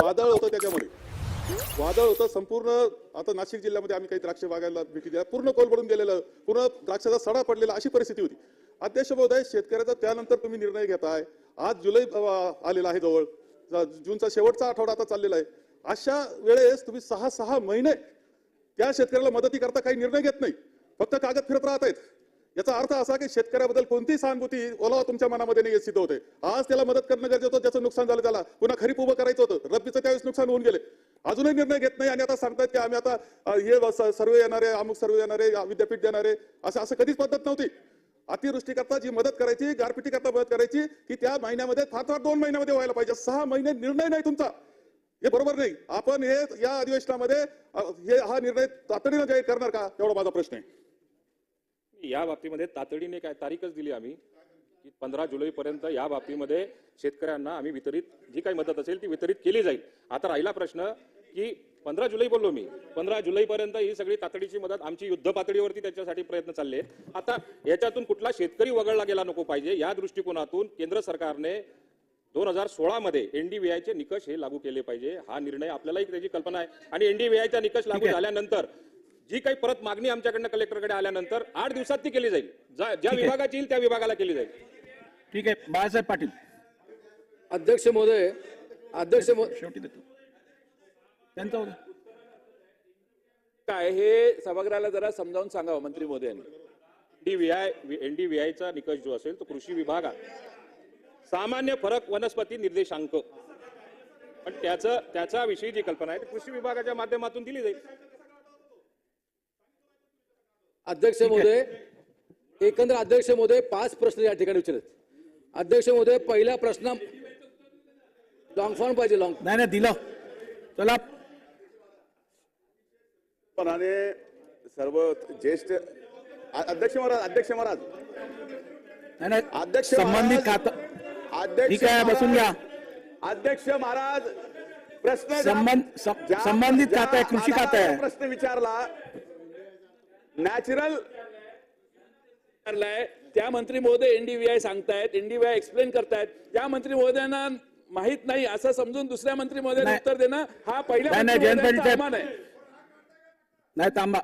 वादळ होतं त्याच्यामध्ये. वादळ होतं संपूर्ण आता नाशिक जिल्ह्यामध्ये आम्ही काही द्राक्ष बागायला भेटी दिल्या पूर्ण कोलबडून गेलेलं पूर्ण द्राक्षाचा सडा पडलेला अशी परिस्थिती होती. अध्यक्ष महोदय शेतकऱ्याचा त्यानंतर तुम्ही निर्णय घेताय. आज जुलै आलेला आहे जवळ. जूनचा शेवटचा आठवडा आता चाललेला आहे. अशा वेळेस तुम्ही सहा सहा महिने त्या शेतकऱ्याला मदती करता काही निर्णय घेत नाही. फक्त कागद फिरत राहत आहेत. याचा अर्थ असा की शेतकऱ्याबद्दल कोणतीही सहानुभूती ओलावा तुमच्या मनामध्ये नाही सिद्ध होते. आज त्याला मदत करणं गरजेचं होतं ज्याचं नुकसान झालं त्याला. पुन्हा खरीप उभं करायचं होतं. रब्बीचं त्यावेळेस नुकसान होऊन गेले. अजूनही निर्णय घेत नाही आणि आता सांगतात की आम्ही आता हे सर्वे येणारे अमुक सर्वे येणारे विद्यापीठ देणारे असं असं कधीच पद्धत नव्हती. अतिवृष्टी करता जी मदत करायची गारपिटी करता मदत करायची की त्या महिन्यामध्ये फार फार दोन महिन्यामध्ये व्हायला पाहिजे. सहा महिने निर्णय नाही तुमचा. हे बरोबर नाही. आपण हे या अधिवेशनामध्ये हे हा निर्णय तातडीनं जाहीर करणार का? एवढा माझा प्रश्न आहे. या बाबतीमध्ये तातडीने काय तारीखच दिली आम्ही की पंधरा जुलैपर्यंत या बाबतीमध्ये शेतकऱ्यांना आम्ही वितरित जी काही मदत असेल ती वितरित केली जाईल. आता राहिला प्रश्न की पंधरा जुलै बोललो मी. पंधरा जुलैपर्यंत ही सगळी तातडीची मदत आमची युद्ध पातळीवरती त्याच्यासाठी प्रयत्न चालले. आता याच्यातून कुठला शेतकरी वगळला गेला नको पाहिजे या दृष्टिकोनातून केंद्र सरकारने दोन हजार सोळा मध्ये एनडीव्हीआयचे निकष हे लागू केले पाहिजे. हा निर्णय आपल्यालाही त्याची कल्पना आहे. आणि एनडीव्हीआयचा निकष लागू झाल्यानंतर जी काही परत मागणी आमच्याकडनं कलेक्टरकडे आल्यानंतर आठ दिवसात ती केली जाईल. ज्या विभागाची येईल त्या विभागाला केली जाईल. ठीक आहे. बाळासाहेब पाटील. अध्यक्ष महोदय अध्यक्ष शेवटी देतो. त्यांचा. काय हे सभागृहाला जरा समजावून सांगावं मंत्री मोदयांनी एनडीव्हीआय एनडीव्हीआयचा निकष जो असेल तो कृषी विभागात सामान्य फरक वनस्पती निर्देशांक. पण त्याचं त्याच्याविषयी जी कल्पना आहे ती कृषी विभागाच्या माध्यमातून दिली जाईल. अध्यक्ष महोदय एकंदर अध्यक्ष महोदय पाच प्रश्न या ठिकाणी विचारत अध्यक्ष महोदय पहिला प्रश्न लॉंग फॉर्म पाहिजे लॉंग नाही नाही दिलं. चला. पणाने सर्व ज्येष्ठ अध्यक्ष महाराज अध्यक्ष महाराज. नाही नाही अध्यक्ष संबंधित खातं अध्यक्ष ठीक आहे बसून घ्या. अध्यक्ष महाराज प्रश्न संबंधित खातं आहे, कृषी खातं आहे. प्रश्न विचारला नॅचरल त्या मंत्री महोदय एनडीव्हीआय सांगतायत एनडीव्हीआय एक्सप्लेन करतायत. त्या मंत्री महोदयांना माहीत नाही असं समजून दुसऱ्या मंत्री महोदयांना. उत्तर देणं हा पहिल्या नाही, थांबा.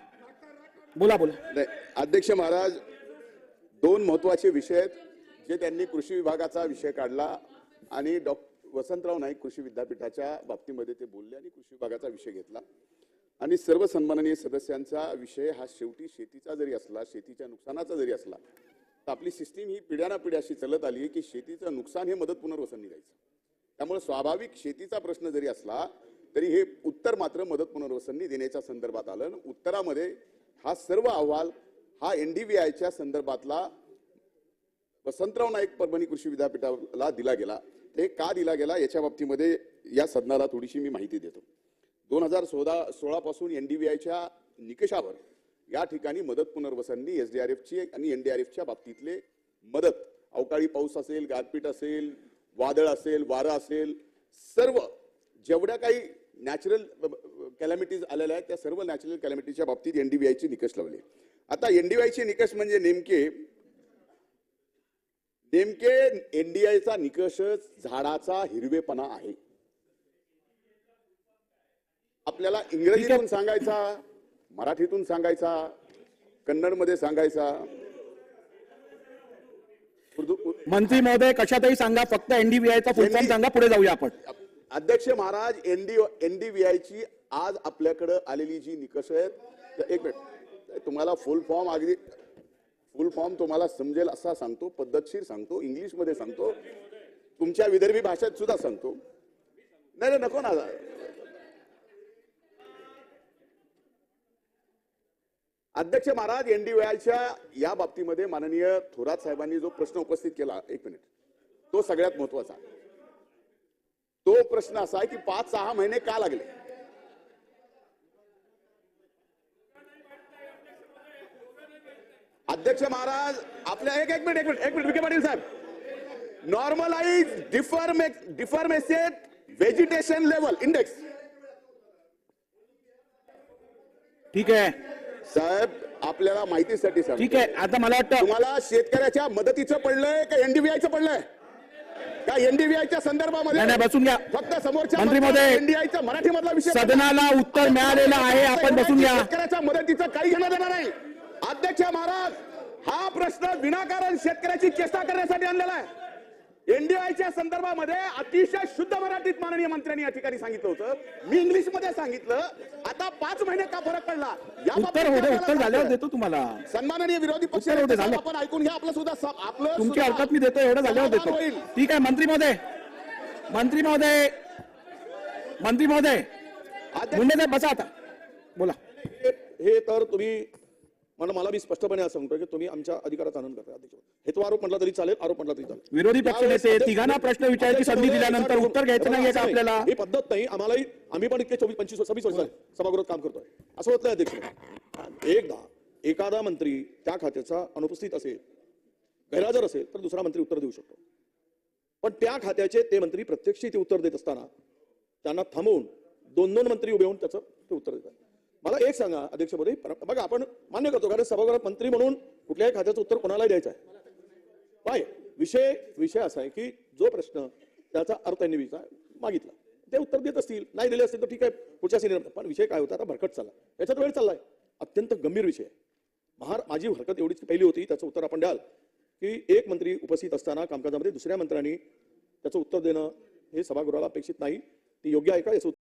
बोला बोला. नाही, अध्यक्ष महाराज दोन महत्त्वाचे विषय आहेत जे त्यांनी कृषी विभागाचा विषय काढला आणि डॉ वसंतराव नाईक कृषी विद्यापीठाच्या बाबतीमध्ये ते बोलले आणि कृषी विभागाचा विषय घेतला. आणि सर्व सन्माननीय सदस्यांचा विषय हा शेवटी शेतीचा जरी असला शेतीच्या नुकसानाचा जरी असला तर आपली सिस्टीम ही पिढ्यानापिढ्या अशी चालत आली की शेतीचं नुकसान हे मदत पुनर्वसन निघायचं. त्यामुळे स्वाभाविक शेतीचा प्रश्न जरी असला तरी हे उत्तर मात्र मदत पुनर्वसननी देण्याच्या संदर्भात आलं आणि उत्तरामध्ये हा सर्व अहवाल हा एन डी वी आयच्या संदर्भातला वसंतराव नाईक परभणी कृषी विद्यापीठाला दिला गेला. ते का दिला गेला याच्या बाबतीमध्ये या सदनाला थोडीशी मी माहिती देतो. दोन हजार सोळा डी वी आयच्या निकषावर या ठिकाणी मदत पुनर्वसननी एफची आणि एन डी आर एफच्या बाबतीतले मदत अवकाळी पाऊस असेल गारपीट असेल वादळ असेल वारं असेल सर्व जेवढ्या काही नॅचरल कॅलॅमिटीज आलेल्या आहेत त्या सर्व नॅचरल कॅलॅमिटीच्या बाबतीत एन डी वी आयचे निकष लावले. आता एन डी आयचे निकष म्हणजे नेमके नेमके एन डी आयचा निकषच झाडाचा हिरवेपणा आहे. आपल्याला इंग्रजीतून सांगायचा मराठीतून सांगायचा कन्नडमध्ये सांगायचा. मंत्री महोदय कशातही सांगा फक्त एनडीबीआयचा फुल फॉर्म सांगा पुढे जाऊया आपण. अध्यक्ष महाराज एनडी एनडीव्हीआयची आज आपल्याकडे आलेली जी निकष आहेत तर एक मिनिट. तुम्हाला फुल फॉर्म अगदी फुल फॉर्म तुम्हाला समजेल असा सांगतो पद्धतशीर सांगतो इंग्लिशमध्ये सांगतो. तुमच्या विदर्भी भाषेत सुद्धा सांगतो. नाही नाही, नको ना. अध्यक्ष महाराज एनडीव्हीआयच्या या बाबतीमध्ये माननीय थोरात साहेबांनी जो प्रश्न उपस्थित केला एक मिनिट. तो सगळ्यात महत्त्वाचा तो प्रश्न असा आहे की पाच सहा महिने का लागले? अध्यक्ष महाराज आपल्या एक एक मिनिट एक मिनिट एक मिनिट विखे पाटील साहेब. Normalize difference difference vegetation level index ठीक आहे. साहेब आपल्याला माहितीसाठी सांग ठीक आहे आता मला वाटतं तुम्हाला शेतकऱ्याच्या मदतीचं पडलंय का एनडीबीआयचं पडलंय? का एनडीबीआयच्या संदर्भामध्ये नाही, बसून घ्या. फक्त समोरच्या मंत्री महोदय, एनडीआयचा मराठी मधला विषय सदनाला उत्तर मिळालेलं आहे आपण बसून घ्या. शेतकऱ्याच्या मदतीचं काही घेणं देणार नाही. अध्यक्ष महाराज हा प्रश्न विनाकारण शेतकऱ्याची चेष्टा करण्यासाठी आणलेला आहे. एनडीआयच्या संदर्भामध्ये अतिशय शुद्ध मराठीत माननीय मंत्र्यांनी या ठिकाणी सांगितलं होतं. मी इंग्लिशमध्ये सांगितलं. आता पाच महिने का फरक पडला? या देतो तुम्हाला. सन्माननीय विरोधी पक्ष. आपण ऐकून घ्या आपलं सुद्धा आपलं तुमची सुद्धा हरकत मी देतो एवढं झाल्यावर देतो. ठीक आहे मंत्री महोदय. मंत्री महोदय. मंत्री महोदय. मुंडे बसा आता. बोला. हे तर तुम्ही मला मला मी स्पष्टपणे असं म्हणतोय की तुम्ही आमच्या अधिकाराचा आनंद करताय अध्यक्ष. हेतू आरोप म्हटला तरी चालेल आरोप म्हटला तरी चालेल. विरोधी पक्ष यावेळेस नेते अध्यक्ष- तिघांना प्रश्न विचारायची संधी दिल्यानंतर उत्तर घ्यायचं हे नाही. आपल्याला ही पद्धत नाही. आम्हालाही आम्ही पण इतके चोवीस पंचवीस सव्वीस वर्ष सभागृहात काम करतोय. असं होत नाही अध्यक्ष. एकदा एखादा मंत्री त्या खात्याचा अनुपस्थित असेल गैरहजर असेल तर दुसरा मंत्री उत्तर देऊ शकतो. पण त्या खात्याचे ते मंत्री प्रत्यक्ष ते उत्तर देत असताना त्यांना थांबवून दोन दोन मंत्री उभे होऊन त्याचं ते उत्तर देतात. मला एक सांगा अध्यक्ष मोदी बघा आपण मान्य करतो कारण सभागृहात मंत्री म्हणून कुठल्याही खात्याचं उत्तर कोणालाही द्यायचं आहे. पाय विषय विषय असा आहे की जो प्रश्न त्याचा अर्थ त्यांनी विचार मागितला. ते उत्तर देत असतील नाही दिले असतील तर ठीक आहे पुढच्या सिनियर पण विषय काय होता आता भरकट चालला. याच्यात वेळ चाललाय. अत्यंत गंभीर विषय आहे. महार माझी हरकत एवढीच पहिली होती त्याचं उत्तर आपण द्याल. की एक मंत्री उपस्थित असताना कामकाजामध्ये दुसऱ्या मंत्र्यांनी त्याचं उत्तर देणं हे सभागृहाला अपेक्षित नाही. ती योग्य आहे का याचं